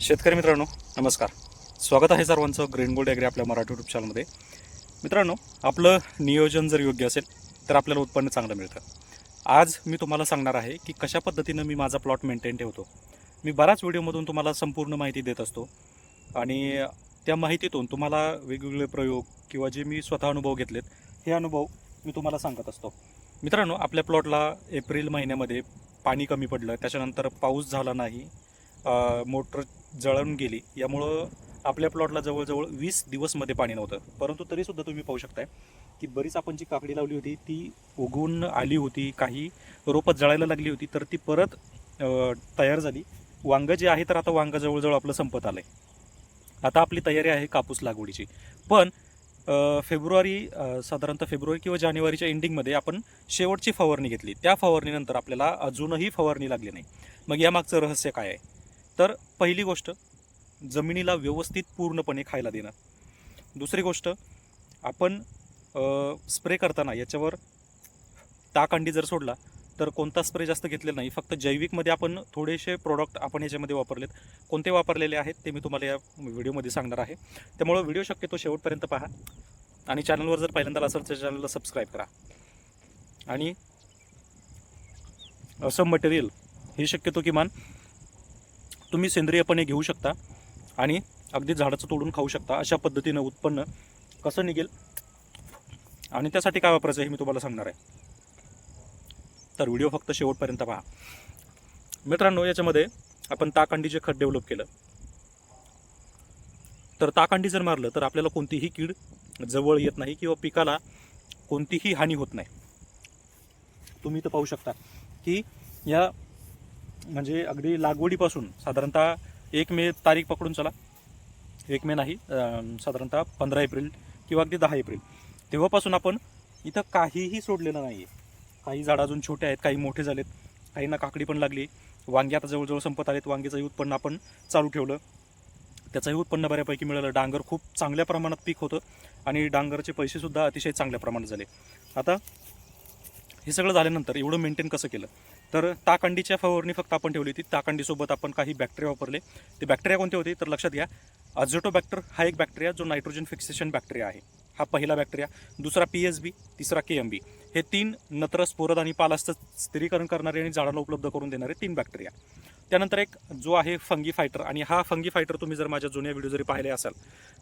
शेतकरी मित्रांनो नमस्कार. स्वागत आहे सर्वांचं ग्रीन गोल्ड ॲग्री आपल्या मराठी युट्यूब चॅनलमध्ये मित्रांनो आपलं नियोजन जर योग्य असेल तर आपल्याला उत्पन्न चांगलं मिळतं. आज मी तुम्हाला सांगणार आहे की कशा पद्धतीनं मी माझा प्लॉट मेंटेन ठेवतो. मी बऱ्याच व्हिडिओमधून तुम्हाला संपूर्ण माहिती देत असतो. आणि त्या माहितीतून तुम्हाला वेगवेगळे प्रयोग किंवा जे मी स्वतः अनुभव घेतलेत हे अनुभव मी तुम्हाला सांगत असतो. मित्रांनो आपल्या प्लॉटला एप्रिल महिन्यामध्ये पाणी कमी पडलं त्याच्यानंतर पाऊस झाला नाही मोटर जळून गेली. यामुळं आपल्या प्लॉटला जवळजवळ वीस दिवसमध्ये पाणी नव्हतं. परंतु तरीसुद्धा तुम्ही पाहू शकताय की बरीच आपण जी काकडी लावली होती ती उगवून आली होती काही रोपं जळायला लागली होती तर ती परत तयार झाली. वांगं जे आहे तर आता वांगं जवळजवळ आपलं संपत आलं आहे आता आपली तयारी आहे कापूस लागवडीची. पण फेब्रुवारी साधारणतः फेब्रुवारी किंवा जानेवारीच्या एंडिंगमध्ये आपण शेवटची फवारणी घेतली. त्या फवारणीनंतर आपल्याला अजूनही फवारणी लागली नाही. मग यामागचं रहस्य काय आहे? तर पहिली गोष्ट जमिनीला व्यवस्थित पूर्णपणे खायला देणं. दुसरी गोष्ट आपण स्प्रे करताना याच्यावर ताकांडी जर सोडला तर कोणता स्प्रे जास्त घेतलेला नाही. फक्त जैविकमध्ये आपण थोडेसे प्रोडक्ट आपण याच्यामध्ये वापरलेत. कोणते वापरलेले आहेत ते मी तुम्हाला या व्हिडिओमध्ये सांगणार आहे. त्यामुळं व्हिडिओ शक्यतो शेवटपर्यंत पहा आणि चॅनलवर जर पहिल्यांदा असेल तर चॅनलला सबस्क्राईब करा. आणि असं मटेरियल हे शक्यतो किमान तुम्ही सेंद्रियपणे घेऊ शकता आणि अगदी झाडाचं तोडून खाऊ शकता अशा पद्धतीनं उत्पन्न कसं निघेल आणि त्यासाठी काय वापरायचं हे मी तुम्हाला सांगणार आहे. तर व्हिडिओ फक्त शेवटपर्यंत पहा. मित्रांनो याच्यामध्ये आपण ताकांडीचे खत डेव्हलप केलं. तर ताकांडी जर मारलं तर आपल्याला कोणतीही कीड जवळ येत नाही किंवा पिकाला कोणतीही हानी होत नाही. तुम्ही तर पाहू शकता की या म्हणजे अगदी लागवडीपासून साधारणतः एक मे तारीख पकडून चला. एक मे नाही साधारणतः पंधरा एप्रिल किंवा अगदी दहा एप्रिल. तेव्हापासून आपण इथं काहीही सोडलेलं नाही आहे काही झाडं अजून छोटे आहेत काही मोठे झालेत काहींना काकडी पण लागली. वांगी आता जवळजवळ संपत आलेत. वांगीचंही उत्पन्न आपण चालू ठेवलं. त्याचंही उत्पन्न बऱ्यापैकी मिळालं. डांगर खूप चांगल्या प्रमाणात पीक होतं आणि डांगरचे पैसेसुद्धा अतिशय चांगल्या प्रमाणात झाले. आता हे सगळं झाल्यानंतर एवढं मेंटेन कसं केलं? तर ताकांडीच्या फवारणी फक्त आपण ठेवली होती. ताकांडीसोबत आपण काही बॅक्टेरिया वापरले. ते बॅक्टेरिया कोणते होते? तर लक्षात घ्या. अझोटोबॅक्टर हा एक बॅक्टेरिया जो नायट्रोजन फिक्सेशन बॅक्टेरिया आहे. हा पहिला बॅक्टेरिया दुसरा पी एस बी तिसरा के एम बी हे तीन नत्र स्फोरद आणि पालास्त स्थिरीकरण करणारे आणि झाडाला उपलब्ध करून देणारे तीन बॅक्टेरिया त्यानंतर एक जो आहे फंगी फायटर आणि हा फंगी फायटर तुम्ही जर माझ्या जुन्या व्हिडिओ जरी पाहिले असाल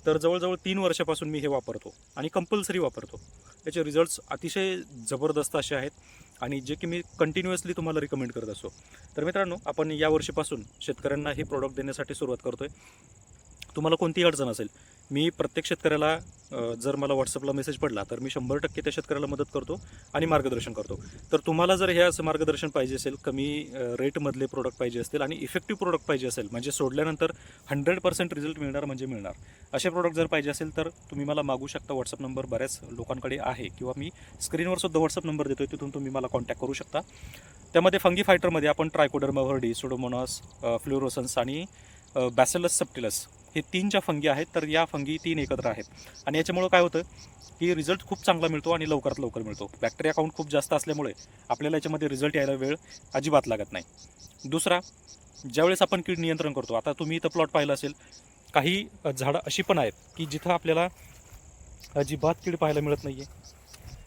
तर जवळजवळ तीन वर्षापासून मी हे वापरतो आणि कंपल्सरी वापरतो. याचे रिझल्ट्स अतिशय जबरदस्त असे आहेत. आणि जे की मी कंटिन्युअसली तुम्हाला रिकमेंड करत असतो. तर मित्रांनो आपण या वर्षीपासून शेतकऱ्यांना हे प्रोडक्ट देण्यासाठी सुरुवात करतोय. तुम्हाला कोणतीही अडचण असेल मी प्रत्येक शेतकऱ्याला जर मला व्हॉट्सअपला मेसेज पडला तर मी शंभर टक्के त्या शेतकऱ्याला मदत करतो आणि मार्गदर्शन करतो. तर तुम्हाला जर हे असं मार्गदर्शन पाहिजे असेल कमी रेटमधले प्रोडक्ट पाहिजे असतील आणि इफेक्टिव्ह प्रोडक्ट पाहिजे असेल म्हणजे सोडल्यानंतर हंड्रेड पर्सेंट रिझल्ट मिळणार म्हणजे मिळणार. असे प्रोडक्ट जर पाहिजे असेल तर तुम्ही मला मागू शकता. व्हॉट्सअप नंबर बऱ्याच लोकांकडे आहे किंवा मी स्क्रीनवर सुद्धा व्हॉट्सअप नंबर देतो तिथून तुम्ही मला कॉन्टॅक्ट करू शकता. त्यामध्ये फंगी फायटरमध्ये आपण ट्रायकोडर्मा व्हर्डी सुडोमोनॉस फ्लोरोसन्स आणि बॅसेलस सप्टिलस हे तीन ज्या फंगी आहेत तर या फंगी तीन एकत्र आहेत. आणि याच्यामुळं काय होतं की रिझल्ट खूप चांगला मिळतो आणि लवकरात लवकर मिळतो. बॅक्टेरिया काउंट खूप जास्त असल्यामुळे आपल्याला याच्यामध्ये रिझल्ट यायला वेळ अजिबात लागत नाही. दुसरा ज्यावेळेस आपण कीड नियंत्रण करतो आता तुम्ही इथं प्लॉट पाहिलं असेल काही झाडं अशी पण आहेत की जिथं आपल्याला अजिबात कीड पाहायला मिळत नाही आहे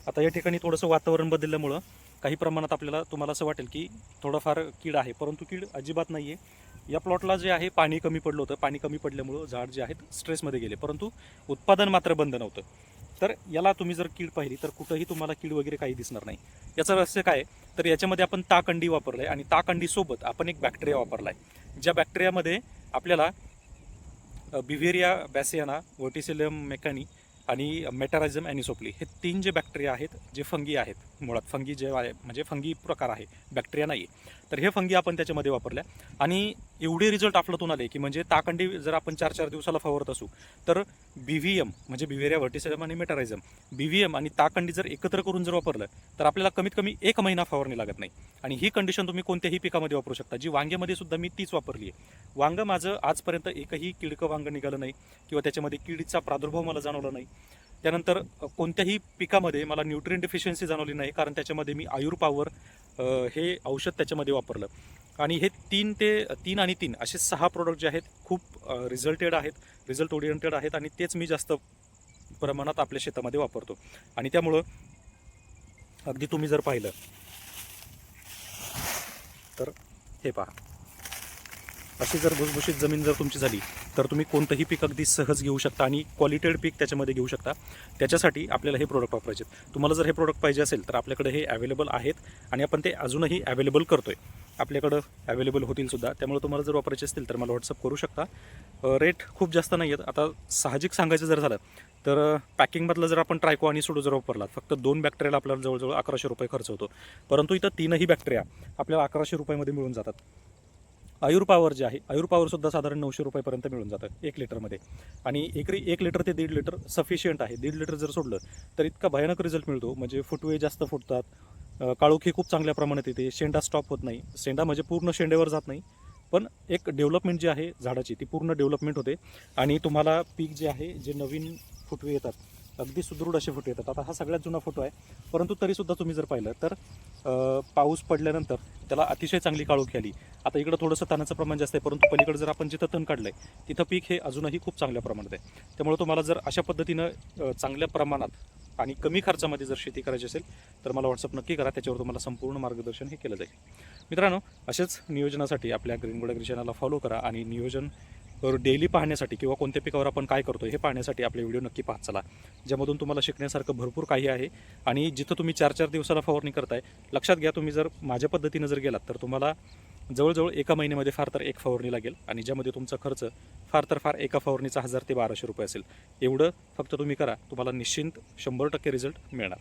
आता या ठिकाणी थोडंसं वातावरण बदलल्यामुळं काही प्रमाणात आपल्याला तुम्हाला असं वाटेल की थोडंफार कीड आहे परंतु कीड अजिबात नाही आहे या प्लॉटला जे आहे पाणी कमी पडलं होतं. पाणी कमी पडल्यामुळं झाड जे आहेत स्ट्रेसमध्ये गेले. परंतु उत्पादन मात्र बंद नव्हतं. तर याला तुम्ही जर कीड पाहिली तर कुठंही तुम्हाला कीड वगैरे काही दिसणार नाही. याचं रहस्य काय तर याच्यामध्ये आपण ताकंडी वापरलं आहे आणि ताकंडीसोबत आपण एक बॅक्टेरिया वापरला आहे ज्या बॅक्टेरियामध्ये आपल्याला बिव्हेरिया बॅसियाना वर्टिसिलियम मेकॅनी आणि मेटारायझम ॲनिसोपली हे तीन जे बॅक्टेरिया आहेत जे फंगी आहेत मुळात. फंगी जे आहे म्हणजे फंगी प्रकार आहे बॅक्टेरिया नाही तर हे फंगी आपण त्याच्यामध्ये वापरल्या. आणि एवढे रिझल्ट आपल्यातून आले की म्हणजे ताकंडी जर आपण चार चार दिवसाला फवारत असू तर बी व्ही एम म्हणजे बिव्हेरिया व्हर्टिसिलम आणि मेटारायझम बी व्ही एम आणि ताकंडी जर एकत्र करून जर वापरलं तर आपल्याला कमीत कमी एक महिना फवारणी लागत नाही. आणि ही कंडिशन तुम्ही कोणत्याही पिकामध्ये वापरू शकता. जी वांग्यामध्ये सुद्धा मी तीच वापरली आहे. वांगं माझं आजपर्यंत एकही किडकं वांगं निघालं नाही किंवा त्याच्यामध्ये किडीचा प्रादुर्भाव मला जाणवला नाही. त्यानंतर कोणत्याही पिकामध्ये मला न्यूट्रिएंट डिफिशियन्सी जाणवली नाही कारण त्याच्यामध्ये मी आयुर पॉवर हे औषध त्याच्यामध्ये वापरलं. आणि हे तीन ते तीन आणि तीन असे सहा प्रोडक्ट जे आहेत खूप रिझल्टेड आहेत रिझल्ट ओरिएंटेड आहेत आणि तेच मी जास्त प्रमाणात आपल्या शेतामध्ये वापरतो. आणि त्यामुळं अगदी तुम्ही जर पाहिलं तर हे पहा. अशी जर भुसभुशीत जमीन जर तुमची झाली तर तुम्ही कोणतंही पीक अगदी सहज घेऊ शकता आणि क्वालिटेड पीक त्याच्यामध्ये घेऊ शकता. त्याच्यासाठी आपल्याला हे प्रोडक्ट वापरायचे आहेत. तुम्हाला जर हे प्रोडक्ट पाहिजे असेल तर आपल्याकडे हे अवेलेबल आहेत आणि आपण ते अजूनही अवेलेबल करतोय. आपल्याकडं अवेलेबल होतील सुद्धा. त्यामुळे तुम्हाला जर वापरायचे असतील तर मला व्हॉट्सअप करू शकता. रेट खूप जास्त नाही आहेत. आता साहजिक सांगायचं जर झालं तर पॅकिंगमधलं जर आपण ट्रायको आणि सोडो जर वापरला फक्त दोन बॅक्टेरियाला आपल्याला जवळजवळ अकराशे रुपये खर्च होतो. परंतु इथं तीनही बॅक्टेरिया आपल्याला अकराशे रुपयामध्ये मिळून जातात. आयुर पॉवर जे आहे आयुर पॉवरसुद्धा साधारण नऊशे रुपयापर्यंत मिळून जातं एक लिटरमध्ये. आणि एकरी एक लिटर ते दीड लिटर सफिशियंट आहे. दीड लिटर जर सोडलं तर इतका भयानक रिझल्ट मिळतो. म्हणजे फुटवे जास्त फुटतात. काळोखी खूप चांगल्या प्रमाणात येते. शेंडा स्टॉप होत नाही. शेंडा म्हणजे पूर्ण शेंडेवर जात नाही. पण एक डेव्हलपमेंट जी आहे झाडाची ती पूर्ण डेव्हलपमेंट होते. आणि तुम्हाला पीक जे आहे जे नवीन फुटवे येतात अगदी सुदृढ असे फोटो येतात. आता हा सगळ्यात जुना फोटो आहे. परंतु तरीसुद्धा तुम्ही जर पाहिलं तर पाऊस पडल्यानंतर त्याला अतिशय चांगली काळोखी आली आता इकडं थोडंसं तणाचं प्रमाण जास्त आहे परंतु पलीकडे जर आपण जिथं तण काढलंय तिथं पीक हे अजूनही खूप चांगल्या प्रमाणात आहे. त्यामुळे तुम्हाला जर अशा पद्धतीनं चांगल्या प्रमाणात आणि कमी खर्चामध्ये जर शेती करायची असेल तर मला व्हॉट्सअप नक्की करा त्याच्यावर तुम्हाला संपूर्ण मार्गदर्शन हे केलं जाईल. मित्रांनो असेच नियोजनासाठी आपल्या ग्रीनगोड ॲग्री चॅनलला फॉलो करा आणि नियोजन डेली पाहण्यासाठी किंवा कोणत्या पिकावर आपण काय करतो हे पाहण्यासाठी आपले व्हिडिओ नक्की पाहत चला. ज्यामधून तुम्हाला शिकण्यासारखं भरपूर काही आहे आणि जिथं तुम्ही चार चार दिवसाला फवारणी करताय लक्षात घ्या तुम्ही जर माझ्या पद्धतीनं जर गेलात तर तुम्हाला जवळजवळ एका महिन्यामध्ये फार तर एक फवारणी लागेल आणि ज्यामध्ये तुमचा खर्च फार तर फार एका फवारणीचा हजार ते बाराशे रुपये असेल. एवढं फक्त तुम्ही करा तुम्हाला निश्चिंत शंभर टक्के रिझल्ट मिळणार.